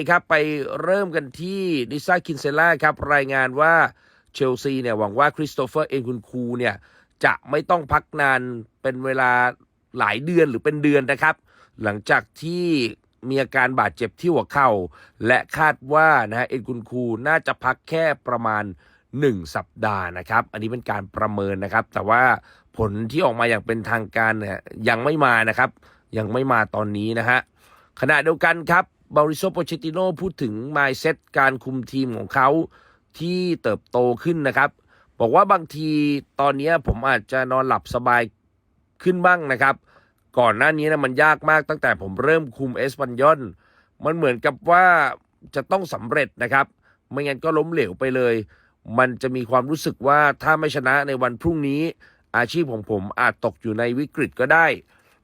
ครับไปเริ่มกันที่ลิซ่าคินเซล่าครับรายงานว่าเชลซีเนี่ยหวังว่าคริสโตเฟอร์เอ็นคุณคูเนี่ยจะไม่ต้องพักนานเป็นเวลาหลายเดือนหรือเป็นเดือนนะครับ หลังจากที่มีอาการบาดเจ็บที่หัวเข่า และคาดว่านะฮะเอ็นคุณคูน่าจะพักแค่ประมาณ 1 สัปดาห์นะครับ อันนี้เป็นการประเมินนะครับ แต่ว่าผลที่ออกมาอย่างเป็นทางการเนี่ยยังไม่มานะครับ ยังไม่มาตอนนี้นะฮะขณะเดียวกันครับ บาริโซโปเชติโนพูดถึง mindset การคุมทีมของเขาที่เติบโตขึ้นนะครับ บอกว่าบางทีตอนนี้ผมอาจจะนอนหลับสบายขึ้นบ้างนะครับ ก่อนหน้านี้นะมันยากมากตั้งแต่ผมเริ่มคุมเอสปันยอนมันเหมือนกับว่าจะต้องสำเร็จนะครับ ไม่งั้นก็ล้มเหลวไปเลย มันจะมีความรู้สึกว่าถ้าไม่ชนะในวันพรุ่งนี้ อาชีพของผมอาจตกอยู่ในวิกฤตก็ได้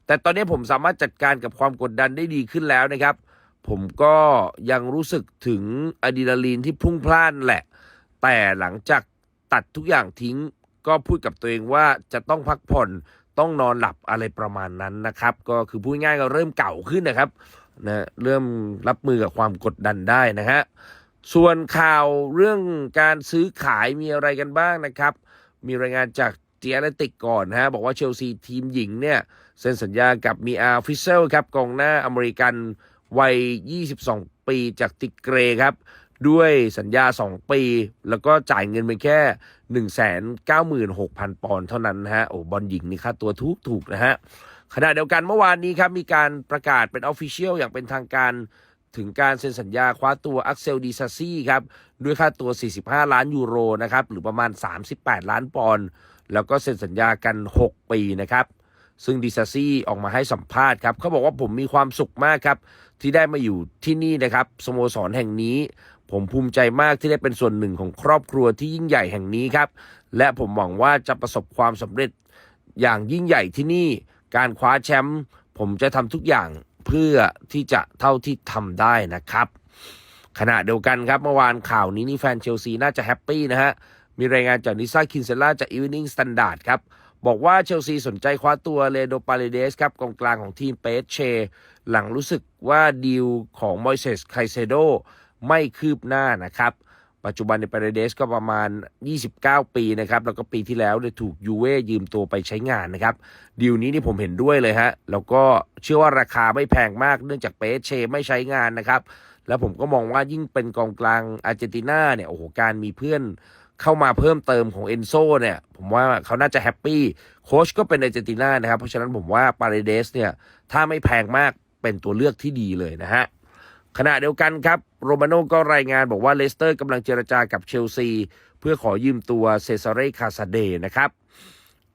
แต่ตอนนี้ผมสามารถจัดการกับความกดดันได้ดีขึ้นแล้วนะครับ ผมก็ยังรู้สึกถึงอะดรีนาลีนที่พุ่งพล่านแหละ แต่หลังจากตัดทุกอย่างทิ้ง ก็พูดกับตัวเองว่าจะต้องพักผ่อนต้องนอนหลับอะไรประมาณนั้นนะครับ ก็คือพูดง่ายๆก็เริ่มเก่าขึ้นนะครับนะเริ่มรับมือกับความกดดันได้นะฮะส่วนข่าวเรื่องการซื้อขายมีอะไรกันบ้างนะครับ มีรายงานจากเจียนติกก่อนนะฮะบอกว่าเชลซีทีมหญิงเนี่ยเซ็นสัญญากับมีอาฟิเซลครับกองหน้าอเมริกัน วัย 22 ปีจากติเกรครับ ด้วยสัญญา 2 ปี แล้วก็จ่ายเงินไปแค่ 196,000 ปอนด์เท่านั้นนะฮะ โอ้บอลหญิงนี่ค่าตัวถูกถูกนะฮะ ขณะเดียวกันเมื่อวานนี้ครับ มีการประกาศเป็นออฟฟิเชียลอย่างเป็นทางการถึงการเซ็นสัญญาคว้าตัวอักเซลดีซาซี่ครับ ด้วยค่าตัว 45 ล้านยูโรนะครับ หรือประมาณ 38 ล้านปอนด์แล้วก็เซ็นสัญญากัน 6 ปีนะครับ ซึ่งดิซาซี่ออกมาให้สัมภาษณ์ครับเขาบอกว่าผมมีความสุขมากครับ ที่ได้มาอยู่ที่นี่นะครับสโมสรแห่งนี้ ผมภูมิใจมากที่ได้เป็นส่วนหนึ่งของครอบครัวที่ยิ่งใหญ่แห่งนี้ครับ และผมหวังว่าจะประสบความสำเร็จอย่างยิ่งใหญ่ที่นี่ การคว้าแชมป์ผมจะทำทุกอย่างเพื่อที่จะเท่าที่ทำได้นะครับ ขณะเดียวกันครับเมื่อวานข่าวนี้นี่แฟนเชลซีน่าจะแฮปปี้นะฮะมีรายงานจากนิซ่าคินเซล่าจากอีเวนิ่งสแตนดาร์ดครับ บอกว่าเชลซีสนใจคว้าตัวเลโดปาเลเดสครับกองกลางของทีมเปสเช หลังรู้สึกว่าดีลของมอยเซสไคเซโดไม่คืบหน้านะครับ ปัจจุบันในปาเลเดสก็ประมาณ 29 ปีนะครับ แล้วก็ปีที่แล้วเนี่ยถูกยูเว่ยืมตัวไปใช้งานนะครับ ดีลนี้นี่ผมเห็นด้วยเลยฮะ แล้วก็เชื่อว่าราคาไม่แพงมากเนื่องจากเปสเช ไม่ใช้งานนะครับ แล้วผมก็มองว่ายิ่งเป็นกองกลางอาร์เจนตินาเนี่ยโอ้โหการมีเพื่อน เข้ามาเพิ่มเติมของเอนโซเนี่ย ผมว่าเขาน่าจะแฮปปี้โค้ชก็เป็นอาร์เจนตินานะครับ เพราะฉะนั้นผมว่าปาเรเดสเนี่ย ถ้าไม่แพงมากเป็นตัวเลือกที่ดีเลยนะฮะขณะเดียวกันครับ โรมาโน่ก็รายงานบอกว่าเลสเตอร์กำลังเจรจากับเชลซี เพื่อขอยืมตัวเซซาเรคาซาเดนะครับ